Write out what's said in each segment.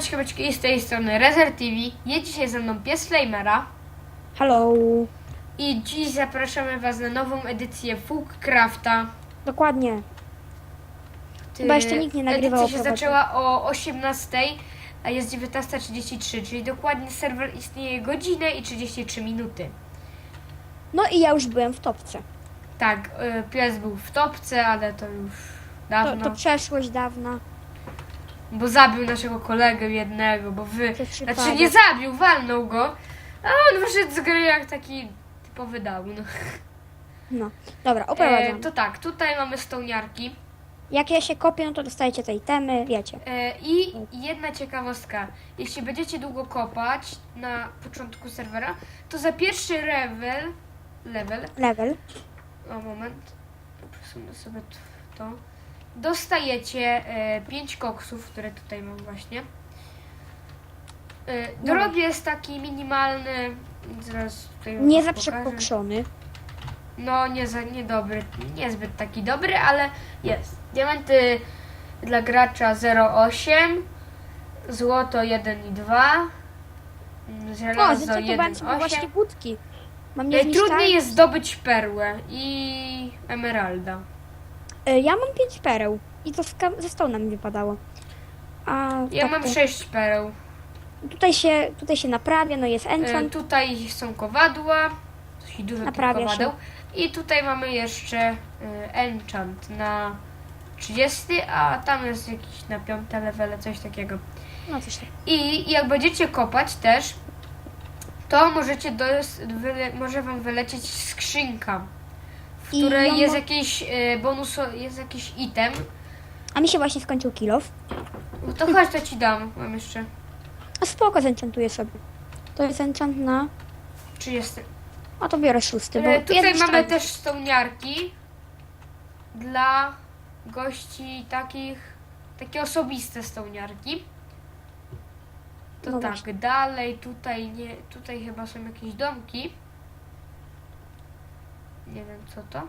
Siemaneczko, beczki, z tej strony Rezer TV. Jest dzisiaj ze mną pies Flamera. Hello. I dziś zapraszamy Was na nową edycję Fookcrafta. Dokładnie. Chyba jeszcze nikt nie nagrywał Edycja się prowadzeniu. zaczęła o 18, a jest 19.33, czyli dokładnie serwer istnieje godzinę i 33 minuty. No i ja już byłem w topce. Tak, y, pies był w topce, ale to już To, dawno, to przeszłość dawna. Bo zabił naszego kolegę jednego, bo wy... Znaczy nie zabił, walnął go, a on wyszedł z gry jak taki typowy down. No. Dobra, E, oprowadzam. to tak, tutaj mamy stołniarki Jak ja się kopię, no to dostajecie tej temy, wiecie. e, i jedna ciekawostka. Jeśli będziecie długo kopać na początku serwera, to za pierwszy level, level, Level. o moment, przesunę sobie to, dostajecie 5 koksów, które tutaj mam właśnie. E. Drog jest taki minimalny, zaraz tutaj Nie za pokażę. przekokszony. No, nie za niedobry, niezbyt taki dobry, ale jest. Diamenty dla gracza 0,8, złoto 1 i 2, mm, O, żelazo zdecydowałem się po właśnie 1,8. budki. Mam Trudniej niezniszczalność. jest zdobyć perłę i emeralda. E, Ja mam pięć pereł. I to z kam- ze stołu nam wypadało. A Ja tak mam to- 6 pereł. tutaj się, tutaj się naprawia, no jest E, enchant. tutaj są kowadła, dość dużo tych Naprawia się. kowadeł. I tutaj mamy jeszcze e, enchant na 30, a tam jest jakiś na 5 levele, coś takiego. No coś tak. I jak będziecie kopać też, to możecie dos- wyle- może wam wylecieć skrzynka, w I której jest jakiś e, bonus, jest jakiś item. A mi się właśnie skończył kilof. No To chodź, to ci dam. Mam jeszcze A spoko, zenchantuję sobie. To jest enchant na... 30. A to biorę szósty, bo E, tutaj mamy sztab- też stołniarki dla gości takich, takie osobiste stołniarki. To No tak, właśnie. dalej tutaj nie, tutaj chyba są jakieś domki. Nie wiem co to.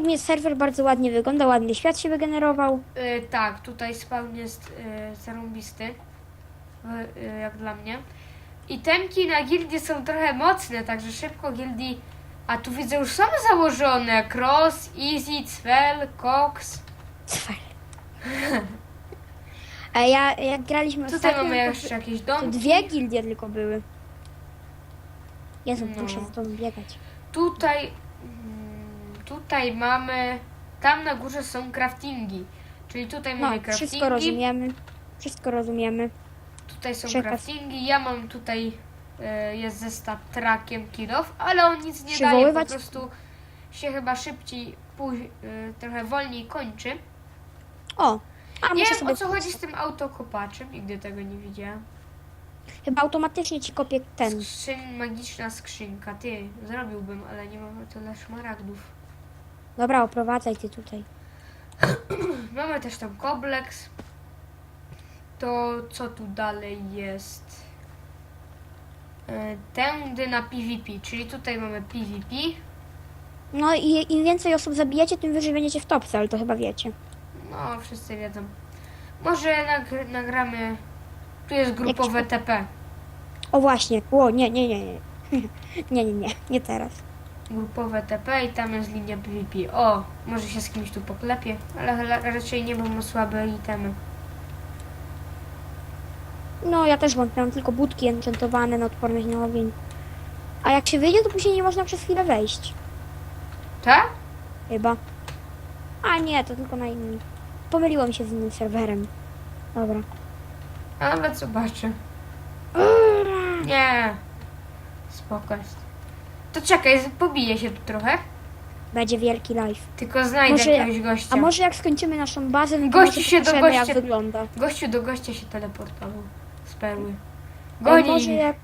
Mnie serwer bardzo ładnie wygląda, ładnie świat się wygenerował. Y, tak, tutaj spawn jest y, zarąbisty, y, y, jak dla mnie. I temki na gildii są trochę mocne, także szybko gildii... A tu widzę już są założone. Cross, Easy, Cwel, Cox. Cfel. A ja, jak graliśmy Tutaj ostatnio, mamy to, jeszcze jakieś to domki. dwie gildie tylko były. Jezu, No. muszę za tobą biegać. Tutaj... mm, Tutaj mamy... Tam na górze są craftingi. Czyli tutaj No, mamy craftingi. wszystko rozumiemy. Wszystko rozumiemy. Tutaj są Przekaz. craftingi. Ja mam tutaj e, jest zestaw trakiem kilof, ale on nic nie daje. Po prostu się chyba szybciej, póź, e, trochę wolniej kończy. O, a nie muszę wiem sobie... o co chodzi z tym autokopaczem, nigdy tego nie widziałem. Chyba automatycznie ci kopię ten. Skrzyń, magiczna skrzynka, ty, zrobiłbym, ale nie mamy tyle szmaragdów. Dobra, oprowadzaj ty tutaj. Mamy też tam kompleks. To co tu dalej jest? E, Tędy na PvP, czyli tutaj mamy PvP. No i im więcej osób zabijacie, tym wyżej będziecie w topce, ale to chyba wiecie. No, wszyscy wiedzą. Może nagr- nagramy. Tu jest grupowe TP. O właśnie, o nie, nie, nie, nie. Nie, nie, nie, nie teraz. Grupowe TP i tam jest linia PvP. O, może się z kimś tu poklepie, ale la- raczej nie, bo ma słabe itemy. No, ja też wątpię, mam tylko budki enchantowane na odporność na ogień. A jak się wyjdzie, to później nie można przez chwilę wejść. Tak? Chyba. A nie, to tylko na innym. Pomyliło mi się z innym serwerem. Dobra. Nawet zobaczę. Nie. Spoko jest. To czekaj, pobiję się tu trochę. Będzie wielki live. Tylko znajdę Może- jakiegoś gościa. A może jak skończymy naszą bazę, no to Gościu może się do pokażemy, jak gościa- wygląda. Gościu do gościa się teleportował. Z perły. Goni może jak,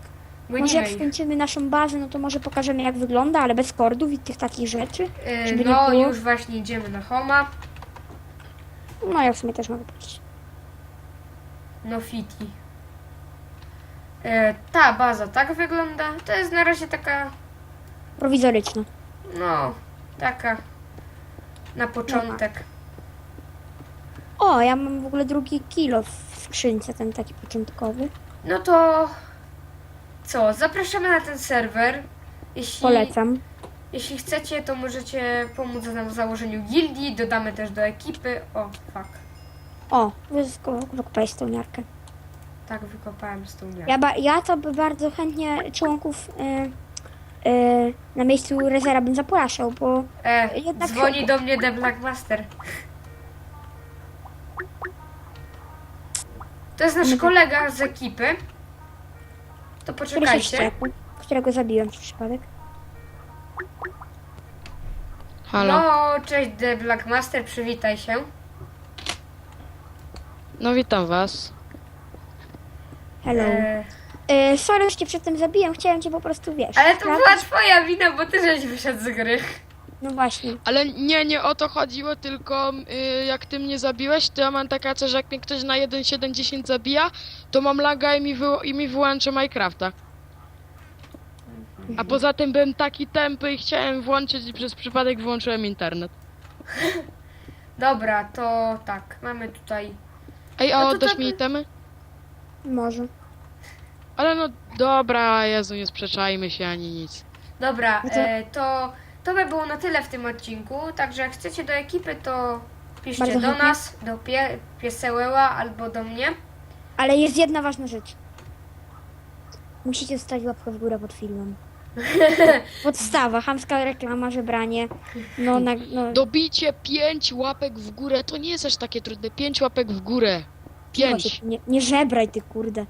może Gonimy jak ich. skończymy naszą bazę, no to może pokażemy jak wygląda, ale bez kordów i tych takich rzeczy. Żeby nie no, było. już właśnie idziemy na Homa. No ja w sumie też mogę powiedzieć. No Fiti. E, ta baza tak wygląda. To jest na razie taka, Prowizoryczna. no, taka na początek. O, ja mam w ogóle drugi kilo w skrzynce, ten taki początkowy. No to co? Zapraszamy na ten serwer. Jeśli, Polecam. jeśli chcecie, to możecie pomóc nam w założeniu gildii. Dodamy też do ekipy. O, fuck. O, wykopałeś tą miarkę. Tak wykopałem z tą miarą. Ja, ba- ja to by bardzo chętnie członków y, y, na miejscu rezera bym zapraszał, bo E, Jednak dzwoni się- do mnie The Black Master. To jest nasz kolega z ekipy. To który się poczekajcie. szczepił, którego zabiłem przez przypadek. Halo. No, cześć The Black Master, przywitaj się. No witam was. Hello. E, Y, sorry, że cię przedtem zabiłem, chciałem cię po prostu, wiesz. ale to sprawdzić. była twoja wina, bo ty żeś wyszedł z gry. No właśnie. Ale nie, nie o to chodziło, tylko y, jak ty mnie zabiłeś, to ja mam taka coś, że jak mnie ktoś na 1.7.10 zabija, to mam laga i mi, wy, i mi Minecrafta. A poza tym byłem taki tępy i chciałem włączyć i przez przypadek wyłączyłem internet. Dobra, to tak, mamy tutaj. Ej, a No to tak- mi itemy? Może. Ale no dobra, Jezu, nie sprzeczajmy się ani nic. Dobra, No to- e, to to by było na tyle w tym odcinku. Także jak chcecie do ekipy, to piszcie Bardzo do chętnie. nas, do pie, piesełeła albo do mnie. Ale jest jedna ważna rzecz. Musicie zostawić łapkę w górę pod filmem. Podstawa, chamska reklama, żebranie. No, na, no Dobicie 5 łapek w górę, to nie jest aż takie trudne. 5 łapek w górę. cicho 5. się, nie, nie żebraj ty kurde.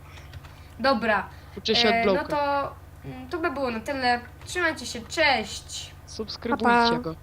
Dobra, Uczę się od e, no bloka. to mm, to by było na tyle. Trzymajcie się, cześć! Subskrybujcie Pa, pa. go.